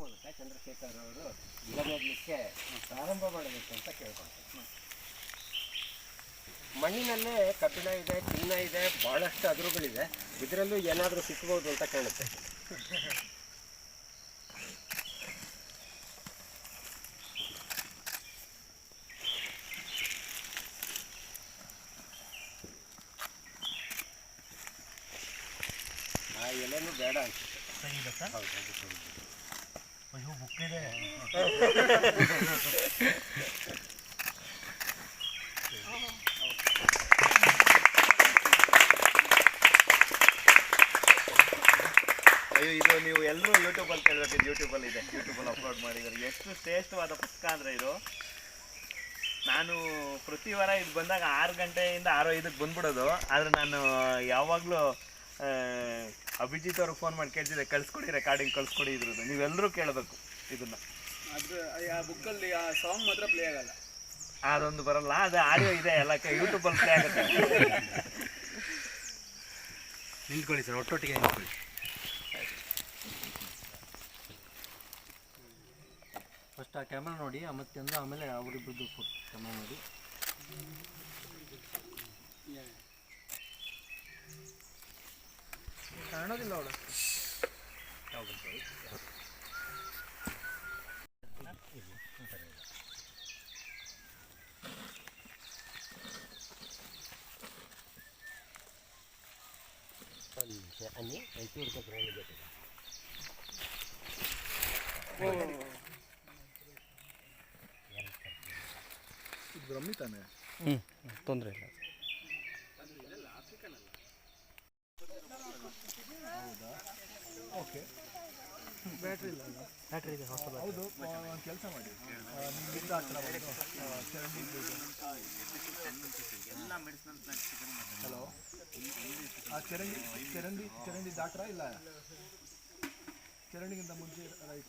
ಮೂಲಕ ಚಂದ್ರಶೇಖರ್ ಅವರು ಗಿಡ ನೆಡಲಿಕ್ಕೆ ಪ್ರಾರಂಭ ಮಾಡಬೇಕು ಅಂತ ಕೇಳ್ಕೊಳ್ತೀನಿ. ಮಣ್ಣಿನಲ್ಲೇ ಕಬ್ಬಿಣ ಇದೆ ಚಿನ್ನ ಇದೆ ಭಾಳಷ್ಟು ಅದುರುಗಳಿದೆ. ಇದರಲ್ಲೂ ಏನಾದರೂ ಸಿಕ್ಕಬಹುದು ಅಂತ ಕಾಣುತ್ತೆ. ಆ ಎಲೆನೂ ಬೇಡ ಅನ್ಸುತ್ತೆ. ಹೌದು. ಅಯ್ಯೋ, ಇದು ನೀವು ಎಲ್ಲರೂ ಯೂಟ್ಯೂಬಲ್ಲಿ ಕೇಳಬೇಕು ಯೂಟ್ಯೂಬಲ್ಲಿ ಇದೆ. ಯೂಟ್ಯೂಬಲ್ಲಿ ಅಪ್ಲೋಡ್ ಮಾಡಿದ್ದಾರೆ ಎಷ್ಟು ಶ್ರೇಷ್ಠವಾದ ಪುಸ್ತಕ ಅಂದರೆ ಇದು? ನಾನು ಪ್ರತಿ ವಾರ ಇದು ಬಂದಾಗ ಆರು ಗಂಟೆಯಿಂದ ಆರು ಐದಕ್ಕೆ ಬಂದ್ಬಿಡೋದು. ಆದರೆ ನಾನು ಯಾವಾಗಲೂ ಅಭಿಜಿತ್ ಅವ್ರಿಗೆ ಫೋನ್ ಮಾಡಿ ಕೇಳ್ತಿದ್ದೆ, ಕಳಿಸ್ಕೊಡಿ ರೆಕಾರ್ಡಿಂಗ್ ಕಳಿಸ್ಕೊಡಿ ಇದ್ರದ್ದು. ನೀವೆಲ್ಲರೂ ಕೇಳಬೇಕು. ಇದನ್ನು. ಅದು ಆ ಬುಕ್ಕಲ್ಲಿ ಆ ಸಾಂಗ್ ಮಾತ್ರ ಪ್ಲೇ ಆಗಲ್ಲ. ಅದೊಂದು ಬರಲ್ಲ ಅದು ಆಡಿಯೋ ಇದೆ ಎಲ್ಲ ಯೂಟ್ಯೂಬಲ್ಲಿ ಪ್ಲೇ ಆಗುತ್ತೆ. ನಿಂತ್ಕೊಳ್ಳಿ ಸರ್ ಒಟ್ಟೊಟ್ಟಿಗೆ ನಿಂತ್ಕೊಳ್ಳಿ. ಫಸ್ಟ್ ಆ ಕ್ಯಾಮ್ರಾ ನೋಡಿ ಆ ಮತ್ತೆ ಅಂದ್ರೆ ಆಮೇಲೆ ಅವರಿಬ್ಬರದ್ದು ಕ್ಯಾಮ್ರಾ ನೋಡಿ. ಕಾಣೋದಿಲ್ಲ ಅವಳು. ಒಂದು ನಿಮಿಷ ಅನ್ನಿ ಒಂಚೂರು ಗೊಬ್ಬರ ಬೇಕಾಗಿದೆ ಬ್ರಹ್ಮಿ ತಾನೆ? ಹ್ಞೂ ತೊಂದರೆ ಇಲ್ಲ. ಬ್ಯಾಟ್ರಿ ಇಲ್ಲ ಅಲ್ಲ? ಬ್ಯಾಟ್ರಿ ಇದೆ ಹೊಸ ಹೌದು ಒಂದು ಕೆಲಸ ಮಾಡಿ. ನಿಮ್ಗಿಂತ ಹತ್ರ ಬಂದು ಆ, ಚರಂಡಿ ಹಲೋ ಆ ಚರಂಡಿ ಚರಂಡಿ ಚರಂಡಿ ದಾಟ್ರ ಇಲ್ಲ? ಚರಂಡಿಗಿಂತ ಮುಂಚೆ ರೈಟ್